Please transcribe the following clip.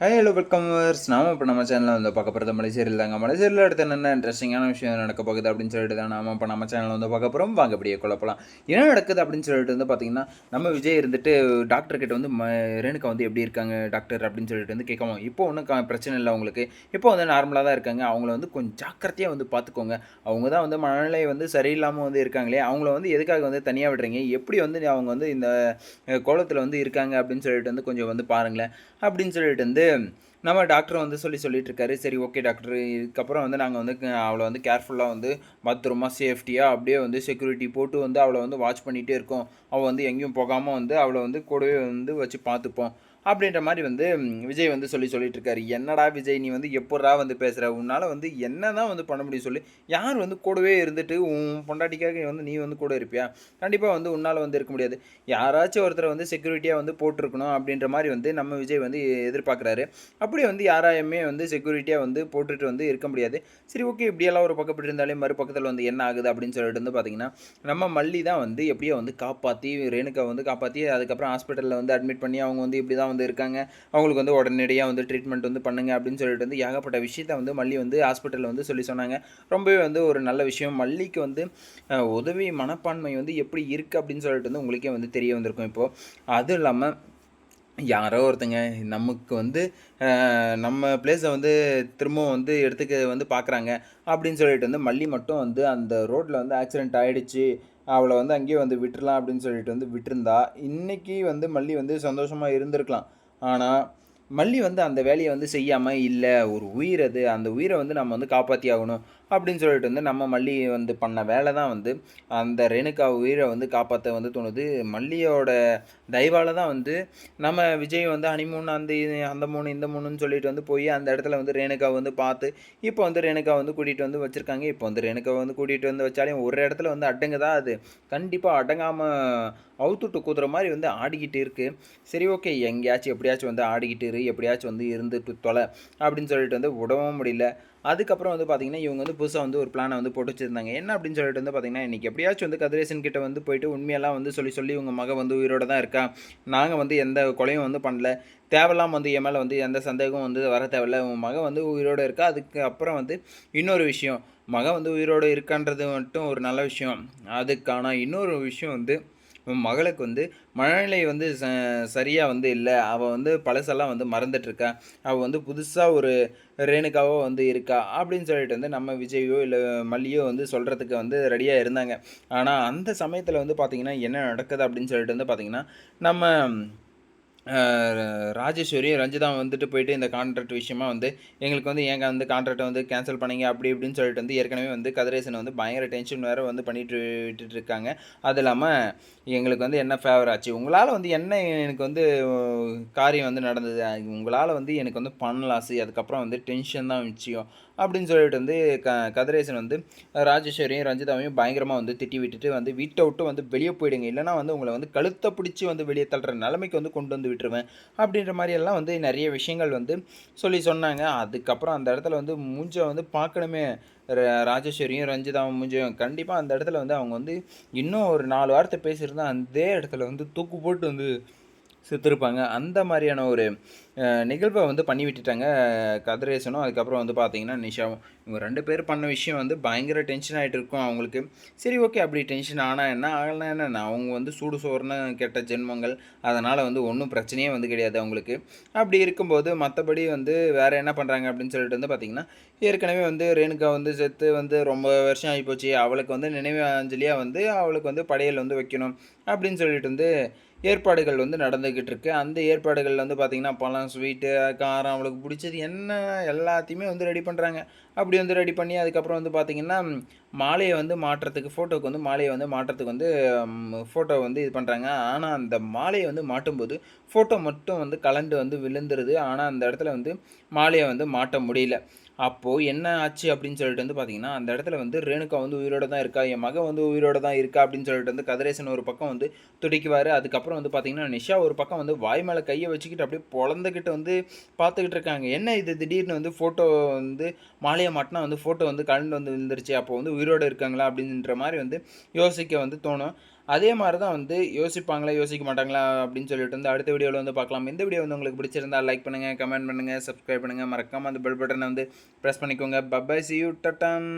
Hi hello வெல்கமர்ஸ் நாம இப்போ நம்ம சேனலில் வந்து பார்க்க போகிறது மலைசேரியில் தாங்க. மலைசேரியில் அடுத்து என்ன இன்ட்ரெஸ்டிங்கான விஷயம் நடக்க போகுது அப்படின்னு சொல்லிட்டு தான் நாம இப்போ நம்ம சேனலில் வந்து பார்க்க போகிறோம் வாங்க அப்படியே குழப்பலாம் என்ன நடக்குது அப்படின்னு சொல்லிட்டு வந்து பார்த்தீங்கன்னா நம்ம விஜய் இருந்துட்டு டாக்டர் கிட்ட வந்து ம ரேணுகா வந்து எப்படி இருக்காங்க டாக்டர் அப்படின்னு சொல்லிட்டு வந்து கேட்கவும். இப்போ ஒன்றும் பிரச்சனை இல்லை அவங்களுக்கு. இப்போ வந்து நார்மலாக தான் இருக்காங்க. அவங்கள வந்து கொஞ்சம் ஜாக்கிரதையாக வந்து பார்த்துக்கோங்க. அவங்க தான் வந்து மனநிலை வந்து சரியில்லாமல் வந்து இருக்காங்களே அவங்கள வந்து எதுக்காக வந்து தனியாக விடுறீங்க? எப்படி வந்து அவங்க வந்து இந்த கோலத்தில் வந்து இருக்காங்க அப்படின்னு சொல்லிட்டு வந்து கொஞ்சம் வந்து பாருங்களேன். அப்படின்னு சொல்லிட்டு வந்து நம்ம டாக்டர் வந்து சொல்லி சொல்லிட்டு இருக்காரு. சரி ஓகே டாக்டர். இதுக்கப்புறம் வந்து நாங்கள் வந்து அவளை வந்து கேர்ஃபுல்லாக வந்து பத்திரமா சேஃப்டியாக அப்படியே வந்து செக்யூரிட்டி போட்டு வந்து அவளை வந்து வாட்ச் பண்ணிகிட்டே இருக்கோம். அவள் வந்து எங்கேயும் போகாமல் வந்து அவளை வந்து கூடவே வந்து வச்சு பார்த்துப்போம். அப்படின்ற மாதிரி வந்து விஜய் வந்து சொல்லி சொல்லிட்டு இருக்காரு என்னடா விஜய் நீ வந்து எப்படா வந்து பேசுகிற உன்னால் வந்து என்ன தான் வந்து பண்ண முடியும் சொல்லி யார் வந்து கூடவே இருந்துட்டு உன் பொண்டாட்டிக்காக வந்து நீ வந்து கூட இருப்பியா? கண்டிப்பாக வந்து உன்னால் வந்து இருக்க முடியாது. யாராச்சும் ஒருத்தரை வந்து செக்யூரிட்டியாக வந்து போட்டிருக்கணும் அப்படின்ற மாதிரி வந்து நம்ம விஜய் வந்து எதிர்பார்க்குறாரு. அப்படி வந்து யாராயுமே வந்து செக்யூரிட்டியாக வந்து போட்டுட்டு வந்து இருக்க முடியாது. சரி ஓகே இப்படியெல்லாம் ஒரு பக்கப்பட்டு இருந்தாலே மறுபக்கத்தில் வந்து என்ன ஆகுது அப்படின்னு சொல்லிட்டு வந்து பார்த்தீங்கன்னா நம்ம மல்லி தான் வந்து எப்படியோ வந்து காப்பாற்றி ரேணுகா வந்து காப்பாற்றி அதுக்கப்புறம் ஹாஸ்பிட்டலில் வந்து அட்மிட் பண்ணி அவங்க வந்து இப்படி தான் வந்து இருக்காங்க அவங்களுக்கு வந்து உடனடியாக வந்து ட்ரீட்மெண்ட் வந்து பண்ணுங்க அப்படின்னு சொல்லிட்டு வந்து ஏகப்பட்ட விஷயத்த வந்து மல்லி வந்து ஹாஸ்பிட்டலில் வந்து சொல்லி சொன்னாங்க. ரொம்பவே வந்து ஒரு நல்ல விஷயம். மல்லிக்கு வந்து உதவி மனப்பான்மை வந்து எப்படி இருக்குது அப்படின்னு சொல்லிட்டு வந்து உங்களுக்கே வந்து தெரிய வந்திருக்கும் இப்போது அதுவும் இல்லாமல் யாரோ ஒருத்தங்க நமக்கு வந்து நம்ம பிளேஸை வந்து திரும்பவும் வந்து எடுத்துக்க வந்து பார்க்குறாங்க அப்படின்னு சொல்லிட்டு வந்து மல்லி மட்டும் வந்து அந்த ரோட்டில் வந்து ஆக்சிடென்ட் ஆகிடுச்சு அவளை வந்து அங்கேயே வந்து விட்டுறலாம் அப்படின்னு சொல்லிட்டு வந்து விட்டுருந்தா இன்றைக்கி வந்து மல்லி வந்து சந்தோஷமாக இருந்திருக்கலாம். ஆனால் மல்லி வந்து அந்த வேலையை வந்து செய்யாமல் இல்லை ஒரு உயிர் அது. அந்த உயிரை வந்து நம்ம வந்து காப்பாற்றி ஆகணும் அப்படின்னு சொல்லிட்டு வந்து நம்ம மல்லி வந்து பண்ண வேலை தான் வந்து அந்த ரேணுகா உயிரை வந்து காப்பாற்ற வந்து தோணுது. மல்லியோட தயவால் தான் வந்து நம்ம விஜய் வந்து ஹனிமூன் அந்த அந்த மூணு இந்த மூணுன்னு சொல்லிட்டு வந்து போய் அந்த இடத்துல வந்து ரேணுகா வந்து பார்த்து இப்போ வந்து ரேணுகா வந்து கூட்டிகிட்டு வந்து வச்சுருக்காங்க. இப்போ வந்து ரேணுகா வந்து கூட்டிகிட்டு வந்து வச்சாலே ஒரு இடத்துல வந்து அடங்குதா அது? கண்டிப்பாக அடங்காமல் அவுத்துட்டு குதிரை மாதிரி வந்து ஆடிக்கிட்டு இருக்குது சரி ஓகே எங்கேயாச்சும் எப்படியாச்சும் வந்து ஆடிக்கிட்டு இரு எப்படியாச்சும் வந்து இருந்துட்டு தொலை அப்படின்னு சொல்லிட்டு வந்து விடவும் முடியல. அதுக்கப்புறம் வந்து பார்த்திங்கன்னா இவங்க வந்து புதுசாக வந்து ஒரு பிளானை வந்து போட்டு வச்சிருந்தாங்க. என்ன அப்படின்னு சொல்லிட்டு வந்து பார்த்தீங்கன்னா இன்றைக்கி எப்படியாச்சும் வந்து கதிரேசன் கிட்ட வந்து போயிட்டு உண்மையெல்லாம் வந்து சொல்லி சொல்லி உங்கள் மக வந்து உயிரோட தான் இருக்கா? நாங்கள் வந்து எந்த கொலையும் வந்து பண்ணல. தேவையில்லாம வந்து என் மேலே வந்து எந்த சந்தேகமும் வந்து வர தேவையில்ல. உங்கள் மகன் வந்து உயிரோடு இருக்கா? அதுக்கு அப்புறம் வந்து இன்னொரு விஷயம். மகன் வந்து உயிரோடு இருக்கான்றது மட்டும் ஒரு நல்ல விஷயம். அதுக்கான இன்னொரு விஷயம் வந்து உன் மகளுக்கு வந்து மனநிலை வந்து ச சரியாக வந்து இல்லை. அவள் வந்து பழசெல்லாம் வந்து மறந்துட்டு இருக்கா அவள் வந்து புதுசாக ஒரு ரேணுகாவோ வந்து இருக்கா அப்படின்னு சொல்லிட்டு வந்து நம்ம விஜயோ இல்லை மல்லியோ வந்து சொல்கிறதுக்கு வந்து ரெடியாக இருந்தாங்க. ஆனால் அந்த சமயத்தில் வந்து பார்த்திங்கன்னா என்ன நடக்குது அப்படின்னு சொல்லிட்டு வந்து பார்த்திங்கன்னா நம்ம ராஜேஸ்வரி ரஞ்சிதா வந்துட்டு போயிட்டு இந்த கான்ட்ராக்ட் விஷயமா வந்து எங்களுக்கு வந்து ஏங்க வந்து கான்ட்ராக்டை வந்து கேன்சல் பண்ணீங்க? அப்படி இப்படின்னு சொல்லிட்டு வந்து ஏற்கனவே வந்து கதிரேசன் வந்து பயங்கர டென்ஷன் வேறு வந்து பண்ணிட்டு விட்டுட்டு இருக்காங்க அது இல்லாமல் எங்களுக்கு வந்து என்ன ஃபேவர் ஆச்சு? உங்களால் வந்து என்ன எனக்கு வந்து காரியம் வந்து நடந்தது? உங்களால் வந்து எனக்கு வந்து பண லாஸு அதுக்கப்புறம் வந்து டென்ஷன் தான் விஷயம். அப்படின்னு சொல்லிட்டு வந்து க கதிரேசன் வந்து ராஜேஸ்வரியும் ரஞ்சிதாவையும் பயங்கரமாக வந்து திட்டி விட்டுட்டு வந்து வீட்டை விட்டு வந்து வெளியே போயிடுங்க. இல்லைனா வந்து உங்களை வந்து கழுத்தை பிடிச்சி வந்து வெளியே தள்ளுற நிலைமைக்கு வந்து கொண்டு வந்து விட்டுருவேன். அப்படின்ற மாதிரியெல்லாம் வந்து நிறைய விஷயங்கள் வந்து சொல்லி சொன்னாங்க. அதுக்கப்புறம் அந்த இடத்துல வந்து மூஞ்ச வந்து பார்க்கணுமே. ராஜேஸ்வரியும் ரஞ்சிதாவும் மூஞ்சியும். கண்டிப்பாக அந்த இடத்துல வந்து அவங்க வந்து இன்னும் ஒரு நாலு வார்த்தை பேசியிருந்தா அந்த இடத்துல வந்து தூக்கு போட்டு வந்து செத்துருப்பாங்க. அந்த மாதிரியான ஒரு நிகழ்வை வந்து பண்ணி விட்டுட்டாங்க கதிரேசனும். அதுக்கப்புறம் வந்து பார்த்தீங்கன்னா நிஷாவும் இவங்க ரெண்டு பேர் பண்ண விஷயம் வந்து பயங்கர டென்ஷன் ஆகிட்டு இருக்கும் அவங்களுக்கு. சரி ஓகே அப்படி டென்ஷன் ஆனால் என்ன ஆகலாம் என்ன? அவங்க வந்து சூடு சோறுன்னு கெட்ட ஜென்மங்கள் அதனால் வந்து ஒன்றும் பிரச்சனையே வந்து கிடையாது அவங்களுக்கு. அப்படி இருக்கும்போது மற்றபடி வந்து வேறு என்ன பண்ணுறாங்க அப்படின்னு சொல்லிட்டு வந்து பார்த்திங்கன்னா ஏற்கனவே வந்து ரேணுகா வந்து செத்து வந்து ரொம்ப வருஷம் ஆகிப்போச்சு அவளுக்கு வந்து நினைவு அஞ்சலியாக வந்து அவளுக்கு வந்து படையல் வந்து வைக்கணும் அப்படின்னு சொல்லிட்டு வந்து ஏற்பாடுகள் வந்து நடந்துக்கிட்டு இருக்கு. அந்த ஏற்பாடுகள் வந்து பார்த்திங்கன்னா பழம் ஸ்வீட்டு காரம் அவளுக்கு பிடிச்சது என்ன எல்லாத்தையுமே வந்து ரெடி பண்ணுறாங்க அப்படி வந்து ரெடி பண்ணி அதுக்கப்புறம் வந்து பார்த்திங்கன்னா மாலையை வந்து மாட்டுறதுக்கு ஃபோட்டோக்கு வந்து மாலையை வந்து மாட்டுறதுக்கு வந்து ஃபோட்டோ வந்து இது பண்ணுறாங்க ஆனால் அந்த மாலையை வந்து மாட்டும்போது ஃபோட்டோ மட்டும் வந்து கலண்டு வந்து விழுந்துருது. ஆனால் அந்த இடத்துல வந்து மாலையை வந்து மாட்ட முடியல. அப்போது என்ன ஆச்சு அப்படின்னு சொல்லிட்டு வந்து பார்த்தீங்கன்னா அந்த இடத்துல வந்து ரேணுகா வந்து உயிரோட தான் இருக்கா? என் மகன் வந்து உயிரோட தான் இருக்கா? அப்படின்னு சொல்லிட்டு வந்து கதிரேசன் ஒரு பக்கம் வந்து துடிக்குவார். அதுக்கப்புறம் வந்து பார்த்தீங்கன்னா நிஷா ஒரு பக்கம் வந்து வாய் மேலே கையை வச்சுக்கிட்டு அப்படியே பொழந்துக்கிட்டு வந்து பார்த்துக்கிட்டு இருக்காங்க. என்ன இது? திடீர்னு வந்து ஃபோட்டோ வந்து மாலையை மாட்டினா வந்து ஃபோட்டோ வந்து கலண்டு வந்து விழுந்துருச்சு. அப்போ வந்து உயிரோடு இருக்காங்களா அப்படின்ற மாதிரி வந்து யோசிக்க வந்து தோணும். அதே மாதிரி தான் வந்து யோசிப்பாங்களா யோசிக்க மாட்டாங்களா அப்படின்னு சொல்லிட்டு வந்து அடுத்த வீடியோவில் வந்து பார்க்கலாம். இந்த வீடியோ வந்து உங்களுக்கு பிடிச்சிருந்தா லைக் பண்ணுங்கள் கமெண்ட் பண்ணுங்கள் சப்ஸ்கிரைப் பண்ணுங்கள் மறக்காமல் அந்த பெல் பட்டனை வந்து ப்ரெஸ் பண்ணிக்கோங்க. பப்பாய் சி யூ டட்டன்